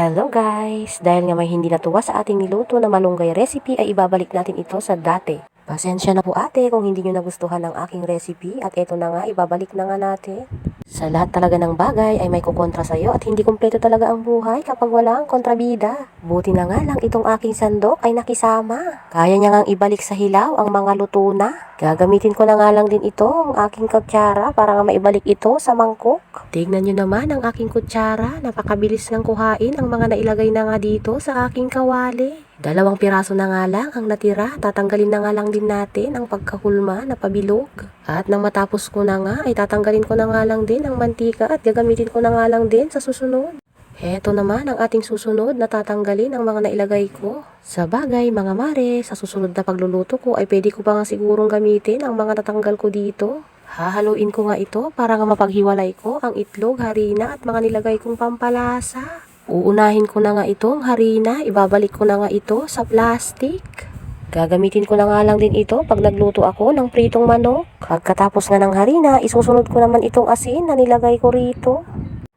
Hello guys! Dahil nga may hindi natuwa sa ating niluto na malunggay recipe ay ibabalik natin ito sa dati. Pasensya na po ate kung hindi nyo nagustuhan ang aking recipe at eto na nga ibabalik na nga natin. Sa lahat talaga ng bagay ay may kukontra sa'yo at hindi kumpleto talaga ang buhay kapag wala ang kontrabida. Buti na nga lang itong aking sandok ay nakisama. Kaya niya ngang ibalik sa hilaw ang mga luto na. Gagamitin ko na nga lang din ito ang aking kutsara para nga maibalik ito sa mangkok. Tignan nyo naman ang aking kutsara. Napakabilis ng kuhain ang mga nailagay na nga dito sa aking kawali. Dalawang piraso na nga lang ang natira. Tatanggalin na nga lang din natin ang pagkahulma na pabilog. At nang matapos ko na nga ay tatanggalin ko na nga lang din ang mantika at gagamitin ko na nga lang din sa susunod. Heto naman ang ating susunod na tatanggalin ang mga nailagay ko. Sa bagay, mga mare, sa susunod na pagluluto ko ay pwede ko pa nga sigurong gamitin ang mga natanggal ko dito. Hahaluin ko nga ito para nga mapaghiwalay ko ang itlog, harina at mga nilagay kong pampalasa. Uunahin ko na nga itong harina, ibabalik ko na nga ito sa plastic. Gagamitin ko na nga lang din ito pag nagluto ako ng pritong manok. Pagkatapos nga ng harina, isusunod ko naman itong asin na nilagay ko rito.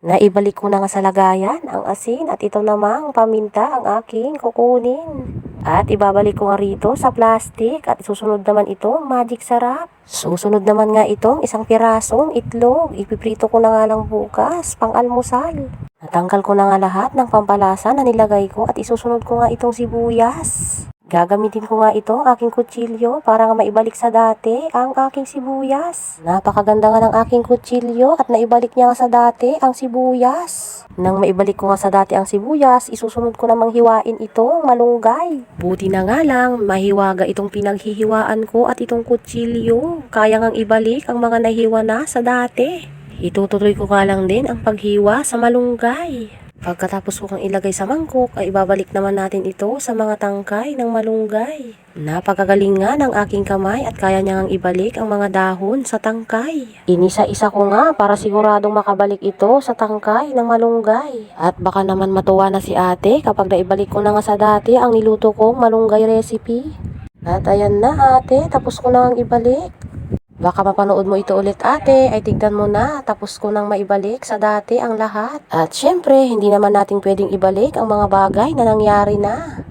Naibalik ko na nga sa lagayan ang asin at ito namang paminta ang aking kukunin. At ibabalik ko nga rito sa plastic at susunod naman itong magic sarap. Susunod naman nga itong isang pirasong itlog. Ipiprito ko na nga lang bukas pang almusal. Natanggal ko na nga lahat ng pampalasa na nilagay ko at isusunod ko nga itong sibuyas. Gagamitin ko nga ito, aking kutsilyo, para nga maibalik sa dati ang aking sibuyas. Napakaganda nga ng aking kutsilyo at naibalik niya nga sa dati ang sibuyas. Nang maibalik ko nga sa dati ang sibuyas, isusunod ko namang hiwain itong malunggay. Buti na nga lang, mahiwaga itong pinaghihiwaan ko at itong kutsilyo. Kaya ngang ibalik ang mga nahiwa na sa dati. Itutuloy ko nga lang din ang paghiwa sa malunggay. Pagkatapos ko kang ilagay sa mangkok, ay ibabalik naman natin ito sa mga tangkay ng malunggay. Napakagaling nga ng aking kamay at kaya niya ngang ibalik ang mga dahon sa tangkay. Inisa-isa ko nga para siguradong makabalik ito sa tangkay ng malunggay. At baka naman matuwa na si ate kapag naibalik ko na nga sa dati ang niluto kong malunggay recipe. At ayan na ate, tapos ko na ngang ibalik. Baka mapanood mo ito ulit ate, ay tignan mo na, tapos ko nang maibalik sa dati ang lahat. At syempre, hindi naman natin pwedeng ibalik ang mga bagay na nangyari na.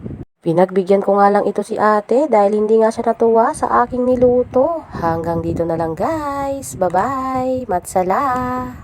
Pinagbigyan ko nga lang ito si ate dahil hindi nga siya natuwa sa aking niluto. Hanggang dito na lang guys. Bye-bye. Matsala.